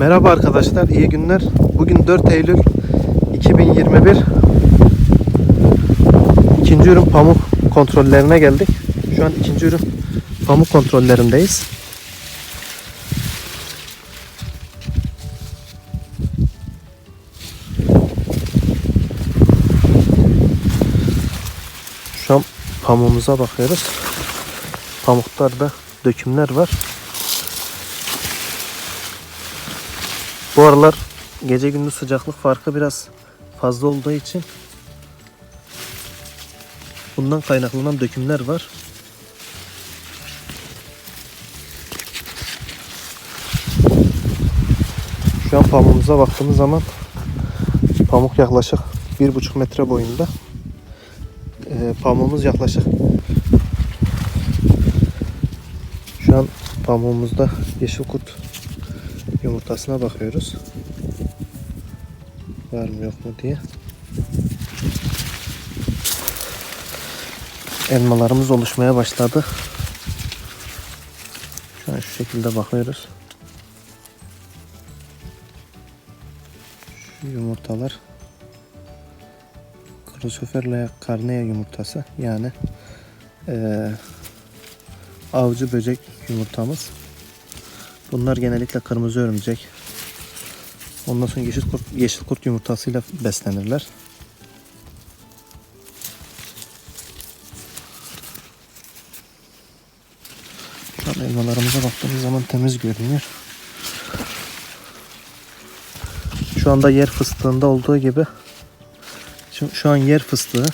Merhaba arkadaşlar, iyi günler. Bugün 4 Eylül 2021. İkinci ürün pamuk kontrollerine geldik. Şu an ikinci ürün pamuk kontrollerindeyiz. Şu an pamuğumuza bakıyoruz. Pamuklarda dökümler var. Bu aralar gece gündüz sıcaklık farkı biraz fazla olduğu için bundan kaynaklanan dökümler var. Şu an pamuğumuza baktığımız zaman pamuk yaklaşık bir buçuk metre boyunda. Ee, pamuğumuz yaklaşık şu an pamuğumuzda yeşil kurt yumurtasına bakıyoruz. Var mı yok mu diye. Elmalarımız oluşmaya başladı. Şu an şu şekilde bakıyoruz. Şu yumurtalar Cruciferla carnea yumurtası yani eee avcı böcek yumurtamız. Bunlar genellikle kırmızı örümcek. Ondan sonra yeşil kurt, yeşil kurt yumurtasıyla beslenirler. Elmalarımıza baktığımız zaman temiz görünüyor. Şu anda yer fıstığında olduğu gibi şu, şu an yer fıstığı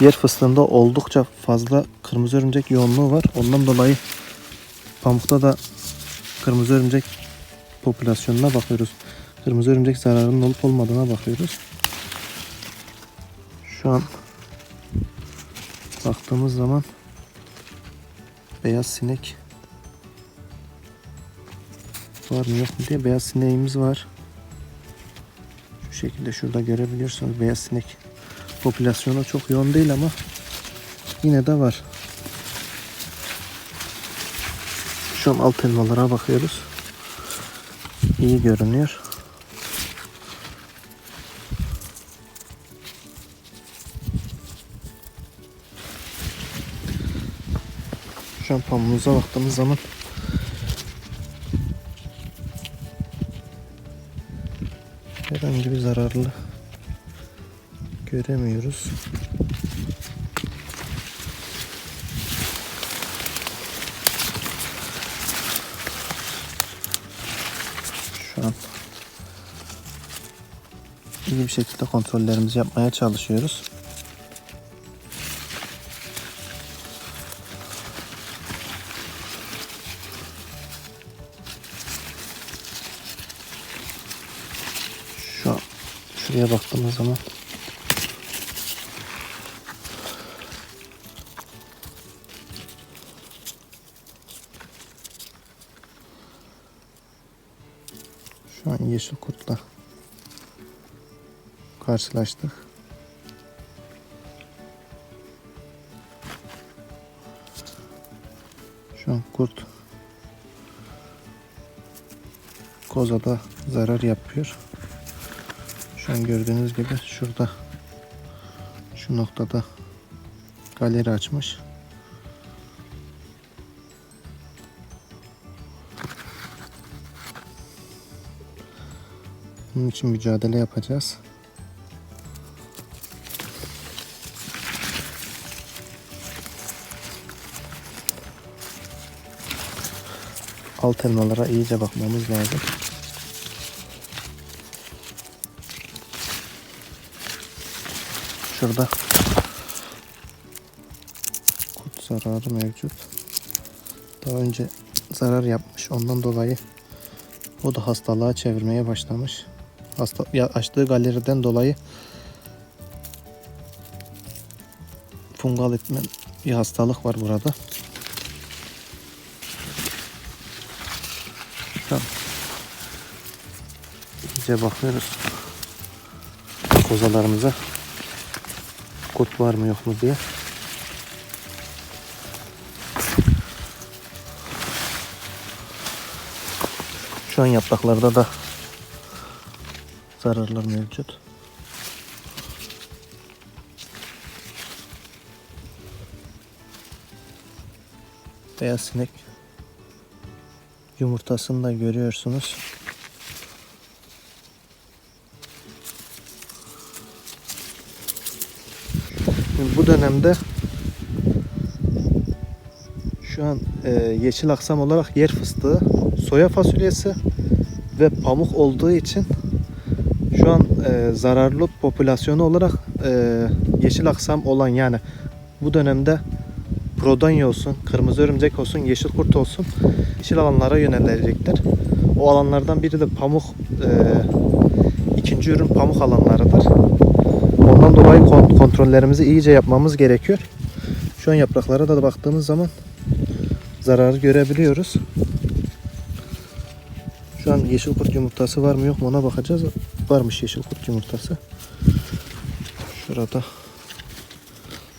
yer fıstığında oldukça fazla kırmızı örümcek yoğunluğu var. Ondan dolayı pamukta da kırmızı örümcek popülasyonuna bakıyoruz. Kırmızı örümcek zararının olup olmadığına bakıyoruz. Şu an baktığımız zaman beyaz sinek var mı yok mu diye beyaz sineğimiz var. Şu şekilde şurada görebiliyorsunuz beyaz sinek popülasyonu çok yoğun değil ama yine de var. Şu an alt elmalara bakıyoruz. İyi görünüyor. Şu an pamuğumuza baktığımız zaman herhangi bir zararlı göremiyoruz. Şu an iyi bir şekilde kontrollerimizi yapmaya çalışıyoruz. Şu an şuraya baktığımız zaman Şu an yeşil kurtla karşılaştık. Şu an kurt kozada zarar yapıyor. Şu an gördüğünüz gibi şurada şu noktada galeri açmış. Bunun için mücadele yapacağız. Alt elmalara iyice bakmamız lazım. Şurada kurt zararı mevcut. Daha önce zarar yapmış. Ondan dolayı o da hastalığa çevirmeye başlamış. Hasta, ya açtığı galeriden dolayı fungal etme bir hastalık var burada. İyice bakıyoruz kozalarımıza kurt var mı yok mu diye. Şu an yapraklarda da zararlar mevcut. Beyaz sinek yumurtasını da görüyorsunuz. Bu dönemde şu an e, yeşil aksam olarak yer fıstığı, soya fasulyesi ve pamuk olduğu için şu an e, zararlı popülasyonu olarak e, yeşil aksam olan yani bu dönemde Prodonya olsun, kırmızı örümcek olsun, yeşil kurt olsun yeşil alanlara yönelecekler. O alanlardan biri de pamuk e, ikinci ürün pamuk alanlarıdır. Ondan dolayı kon- kontrollerimizi iyice yapmamız gerekiyor. Şu an yapraklara da baktığımız zaman zararı görebiliyoruz. Şu an yeşil kurt yumurtası var mı yok mu ona bakacağız. Varmış yeşil kurt yumurtası. Şurada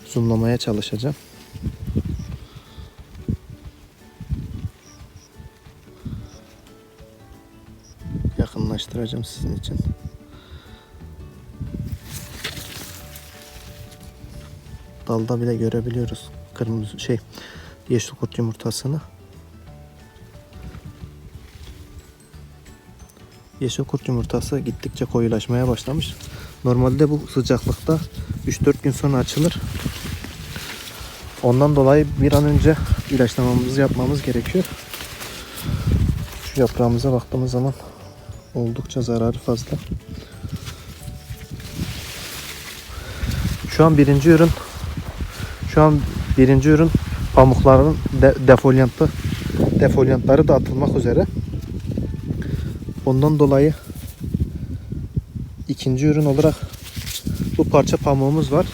zoomlamaya çalışacağım. Yakınlaştıracağım sizin için. Dalda bile görebiliyoruz kırmızı şey yeşil kurt yumurtasını. Yeşil kurt yumurtası gittikçe koyulaşmaya başlamış. Normalde bu sıcaklıkta 3-4 gün sonra açılır. Ondan dolayı bir an önce ilaçlamamızı yapmamız gerekiyor. Şu yaprağımıza baktığımız zaman oldukça zararı fazla. Şu an birinci ürün şu an birinci ürün pamukların de, defolyantı defolyantları da üzere. Ondan dolayı ikinci ürün olarak bu parça pamuğumuz var.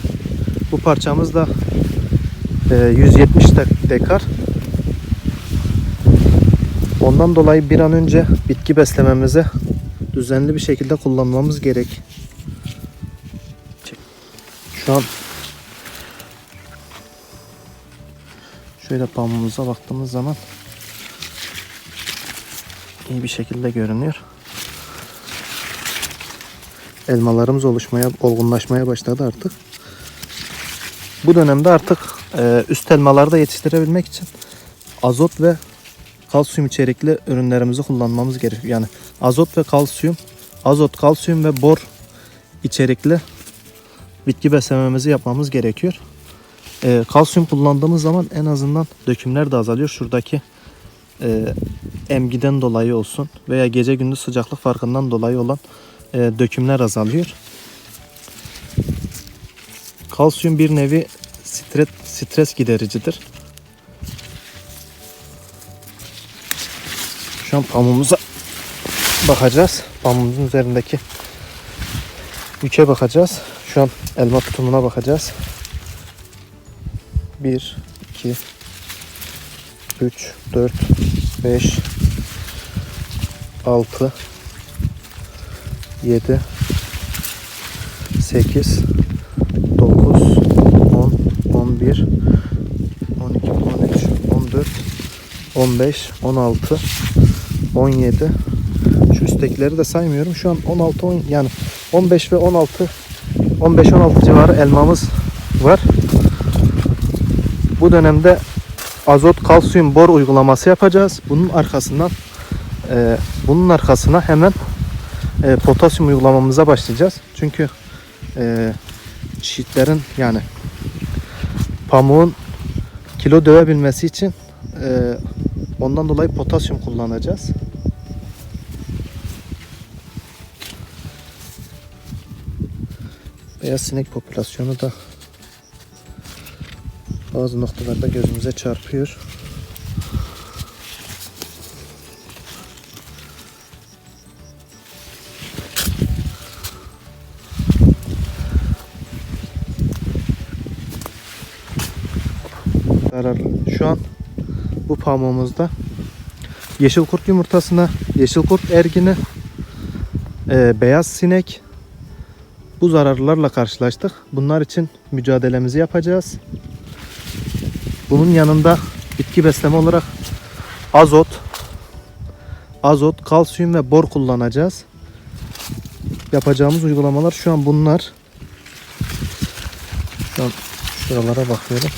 Bu parçamız da e, 170 dek- dekar. Ondan dolayı bir an önce bitki beslememize düzenli bir şekilde kullanmamız gerek. Şu an şöyle pamuğumuza baktığımız zaman iyi bir şekilde görünüyor. Elmalarımız oluşmaya, olgunlaşmaya başladı artık. Bu dönemde artık e, üst elmaları da yetiştirebilmek için azot ve kalsiyum içerikli ürünlerimizi kullanmamız gerekiyor. Yani azot ve kalsiyum, azot, kalsiyum ve bor içerikli bitki beslememizi yapmamız gerekiyor. Ee, kalsiyum kullandığımız zaman en azından dökümler de azalıyor. Şuradaki e, emgiden dolayı olsun veya gece gündüz sıcaklık farkından dolayı olan e, dökümler azalıyor. Kalsiyum bir nevi stres, stres gidericidir. Şu an pamuğumuza bakacağız. Pamuğumuzun üzerindeki yüke bakacağız. Şu an elma tutumuna bakacağız. 1, 2, 3, 4, 5, 6, 7, 8, 9, 10, 11, 12, 13, 14, 15, 16, 17. Şu üsttekileri de saymıyorum. Şu an 16, 10, yani 15 ve 16, 15-16 civarı elmamız var. Bu dönemde azot, kalsiyum, bor uygulaması yapacağız. Bunun arkasından e, bunun arkasına hemen e, potasyum uygulamamıza başlayacağız. Çünkü e, çiğitlerin yani pamuğun kilo dövebilmesi için e, ondan dolayı potasyum kullanacağız. Beyaz sinek popülasyonu da bazı noktalarda gözümüze çarpıyor. Zararlı. Şu an bu pamuğumuzda yeşil kurt yumurtasına, yeşil kurt ergini, e, beyaz sinek bu zararlarla karşılaştık. Bunlar için mücadelemizi yapacağız. Bunun yanında bitki besleme olarak azot, azot, kalsiyum ve bor kullanacağız. Yapacağımız uygulamalar şu an bunlar. Şu an şuralara bakıyorum.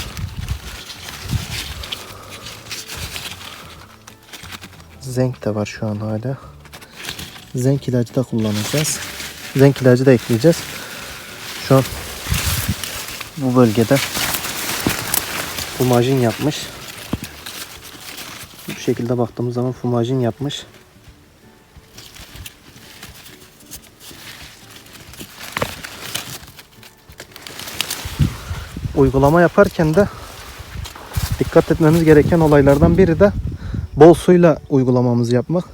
Zenk de var şu an hala. Zenk ilacı da kullanacağız. Zenk ilacı da ekleyeceğiz. Şu an bu bölgede fumajin yapmış. Bu şekilde baktığımız zaman fumajin yapmış. Uygulama yaparken de dikkat etmemiz gereken olaylardan biri de bol suyla uygulamamızı yapmak.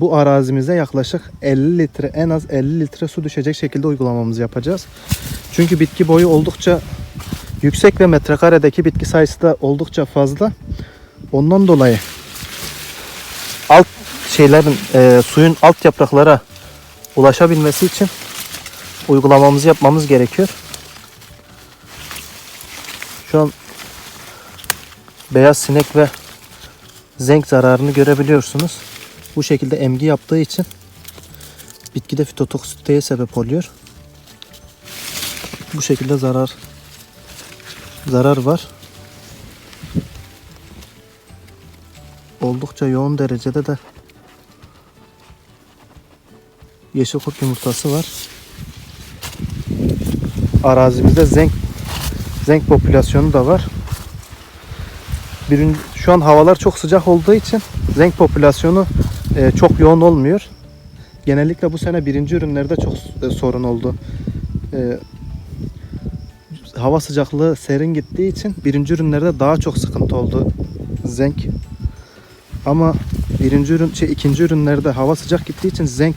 Bu arazimize yaklaşık 50 litre en az 50 litre su düşecek şekilde uygulamamızı yapacağız. Çünkü bitki boyu oldukça yüksek ve metrekaredeki bitki sayısı da oldukça fazla. Ondan dolayı alt şeylerin e, suyun alt yapraklara ulaşabilmesi için uygulamamızı yapmamız gerekiyor. Şu an beyaz sinek ve zenk zararını görebiliyorsunuz. Bu şekilde emgi yaptığı için bitkide fitotoksiteye sebep oluyor. Bu şekilde zarar zarar var. Oldukça yoğun derecede de yeşil kurt yumurtası var. Arazimizde zenk zenk popülasyonu da var. Birinci, şu an havalar çok sıcak olduğu için zenk popülasyonu e, çok yoğun olmuyor. Genellikle bu sene birinci ürünlerde çok e, sorun oldu. E, hava sıcaklığı serin gittiği için birinci ürünlerde daha çok sıkıntı oldu zenk. Ama birinci ürün, şey, ikinci ürünlerde hava sıcak gittiği için zenk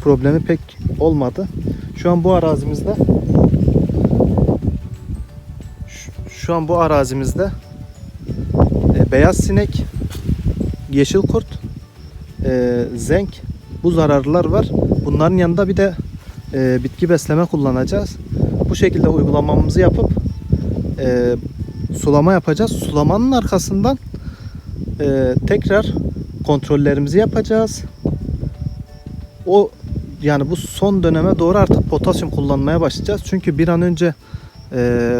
problemi pek olmadı. Şu an bu arazimizde şu, şu an bu arazimizde beyaz sinek, yeşil kurt, e, zenk bu zararlılar var. Bunların yanında bir de e, bitki besleme kullanacağız. Bu şekilde uygulamamızı yapıp e, sulama yapacağız. Sulamanın arkasından e, tekrar kontrollerimizi yapacağız. O yani bu son döneme doğru artık potasyum kullanmaya başlayacağız. Çünkü bir an önce e,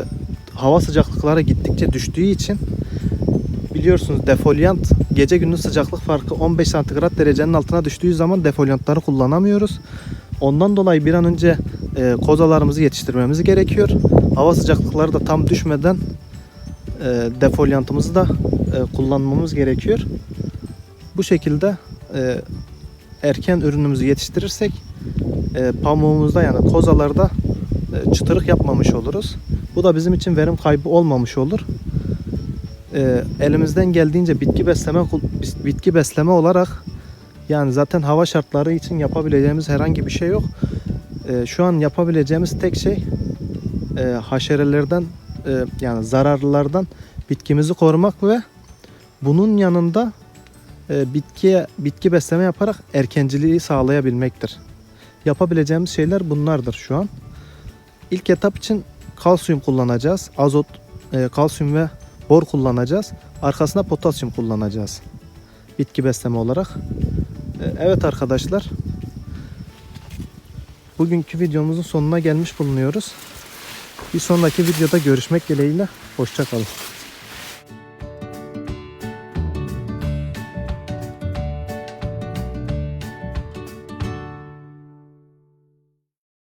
hava sıcaklıkları gittikçe düştüğü için biliyorsunuz defolyant gece gündüz sıcaklık farkı 15 santigrat derecenin altına düştüğü zaman defolyantları kullanamıyoruz. Ondan dolayı bir an önce e, kozalarımızı yetiştirmemiz gerekiyor. Hava sıcaklıkları da tam düşmeden e, defolyantımızı da e, kullanmamız gerekiyor. Bu şekilde e, erken ürünümüzü yetiştirirsek e, pamuğumuzda yani kozalarda e, çıtırık yapmamış oluruz. Bu da bizim için verim kaybı olmamış olur. E, elimizden geldiğince bitki besleme bitki besleme olarak yani zaten hava şartları için yapabileceğimiz herhangi bir şey yok. E, şu an yapabileceğimiz tek şey e, haşerelerden e, yani zararlılardan bitkimizi korumak ve bunun yanında e, bitkiye bitki besleme yaparak erkenciliği sağlayabilmektir. Yapabileceğimiz şeyler bunlardır şu an. İlk etap için kalsiyum kullanacağız. Azot, e, kalsiyum ve bor kullanacağız. Arkasına potasyum kullanacağız. Bitki besleme olarak. E, evet arkadaşlar. Bugünkü videomuzun sonuna gelmiş bulunuyoruz. Bir sonraki videoda görüşmek dileğiyle. Hoşçakalın.